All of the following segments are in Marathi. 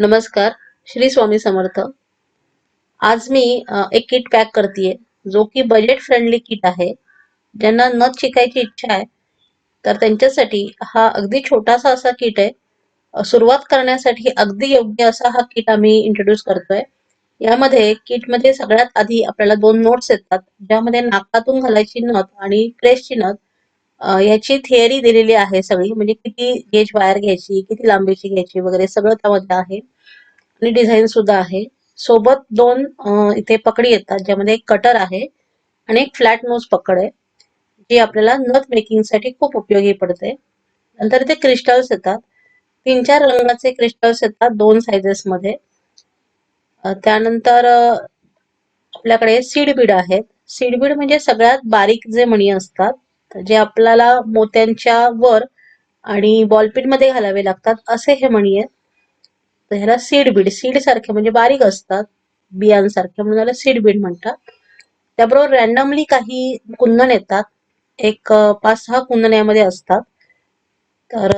नमस्कार श्री स्वामी समर्थ. आज मी एक किट पॅक करतेय जो की बजेट फ्रेंडली किट आहे. ज्यांना नथ शिकायची इच्छा आहे तर त्यांच्यासाठी हा अगदी छोटासा असा किट आहे. सुरुवात करण्यासाठी अगदी योग्य असा हा किट आम्ही इंट्रोड्यूस करतोय. यामध्ये किटमध्ये सगळ्यात आधी आपल्याला दोन नोट्स येतात ज्यामध्ये नाकातून घालायची नथ आणि क्रेसची नथ याची थिअरी दिलेली आहे सगळी. म्हणजे किती गेज वायर घ्यायची किती लांबीची घ्यायची वगैरे सगळं त्यामध्ये आहे. आणि डिझाईन सुद्धा आहे. सोबत दोन इथे पकडी येतात ज्यामध्ये एक कटर आहे आणि एक फ्लॅट नोज पकड आहे जी आपल्याला नथ मेकिंगसाठी खूप उपयोगी पडते. नंतर इथे क्रिस्टल्स येतात. तीन चार रंगाचे क्रिस्टल्स येतात दोन सायझेस मध्ये. त्यानंतर आपल्याकडे सीड बीड आहेत. सीड बीड म्हणजे सगळ्यात बारीक जे मणी असतात जे आपल्याला मोत्यांच्या वर आणि बॉलपिनमध्ये घालावे लागतात असे हे मणी आहेत तर ह्याला सीड बीड सीड सारखे म्हणजे बारीक असतात बियांसारखे म्हणून त्याला सीड बीड म्हणतात. त्याबरोबर रॅन्डमली काही कुंदन येतात एक पाच सहा कुंदन यामध्ये असतात. तर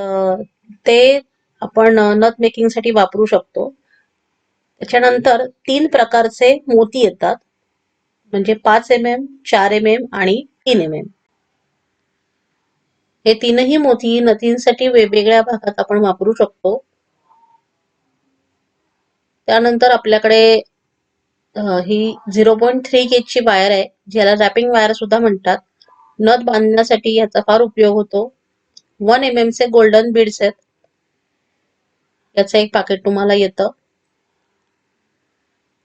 ते आपण नथ मेकिंगसाठी वापरू शकतो. त्याच्यानंतर तीन प्रकारचे मोती येतात. म्हणजे पाच एम एम चार एम एम आणि तीन एम एम हे तीनही मोती नदींसाठी वेगवेगळ्या भागात आपण वापरू शकतो. त्यानंतर आपल्याकडे ही झिरो पॉईंट थ्री केजची वायर आहे ज्याला रॅपिंग वायर सुद्धा म्हणतात. नथ बांधण्यासाठी याचा फार उपयोग होतो. वन एम एम चे गोल्डन बीड्स आहेत. याचं एक पाकिट तुम्हाला येतं.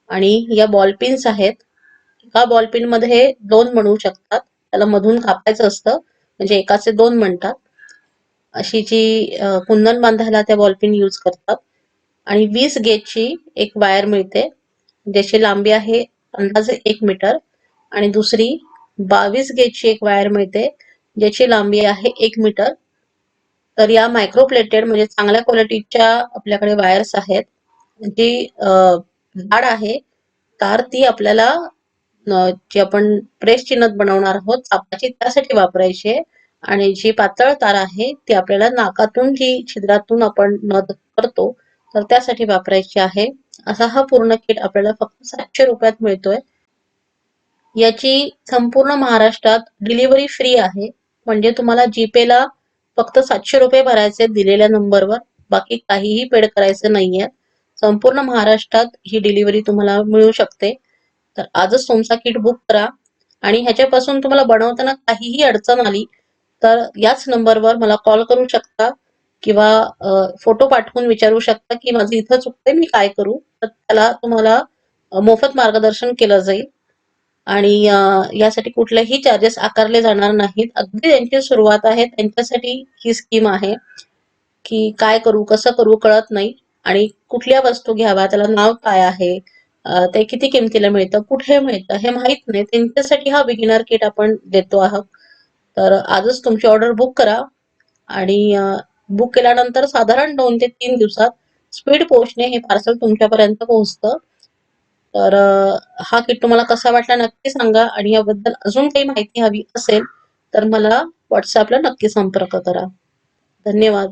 आणि या बॉल पिन्स आहेत. एका बॉल पिनमध्ये दोन म्हणू शकतात. त्याला मधून कापायचं असतं. म्हणजे एकाचे दोन म्हणतात. अशी जी कुंदन बांधायला त्या बॉलपिन यूज करतात. आणि वीस गेजची एक वायर मिळते. ज्याची लांबी आहे अंदाजे एक मीटर आणि दुसरी बावीस गेजची एक वायर मिळते. ज्याची लांबी आहे एक मीटर तर या मायक्रोप्लेटेड म्हणजे चांगल्या क्वालिटीच्या आपल्याकडे वायर्स आहेत. जी झाड जाड आहे तार ती आपल्याला जी आपण प्रेस चिन्हत बनवणार आहोत चापाची त्यासाठी वापरायची. आहे आणि जी पातळ तार आहे ती आपल्याला नाकातून जी छिद्रातून आपण नद करतो तर त्यासाठी वापरायची आहे. असा हा पूर्ण किट आपल्याला फक्त सातशे रुपयात मिळतोय. याची संपूर्ण महाराष्ट्रात डिलिव्हरी फ्री आहे. म्हणजे तुम्हाला जीपेला फक्त सातशे रुपये भरायचे दिलेल्या नंबरवर. बाकी काहीही पेड करायचं नाहीये. संपूर्ण महाराष्ट्रात ही डिलिव्हरी तुम्हाला मिळू शकते. तर आजच तुमचा किट बुक करा. आणि ह्याच्यापासून तुम्हाला बनवताना काहीही अडचण आली तर याच नंबरवर मला कॉल करू शकता किंवा फोटो पाठवून विचारू शकता की माझं इथं चुकतंय मी काय करू? तर त्याला तुम्हाला मोफत मार्गदर्शन केलं जाईल. आणि यासाठी कुठलेही चार्जेस आकारले जाणार नाहीत. अगदी त्यांची सुरुवात आहे. त्यांच्यासाठी ही स्कीम आहे की काय करू कसं करू कळत नाही. आणि कुठल्या वस्तू घ्याव्या त्याला नाव काय आहे ते किती किमतीला मिळतं कुठे मिळतं हे माहीत नाही. त्यांच्यासाठी हा बिगिनर किट आपण देतो आहोत. तर आजच तुमची ऑर्डर बुक करा. आणि बुक केल्यानंतर साधारण दोन ते तीन दिवसात स्पीड पोस्टने हे पार्सल तुमच्यापर्यंत पोहोचतं. तर हा किट तुम्हाला कसा वाटला नक्की सांगा. आणि याबद्दल अजून काही माहिती हवी असेल तर मला व्हॉट्सअपला नक्की संपर्क करा. धन्यवाद.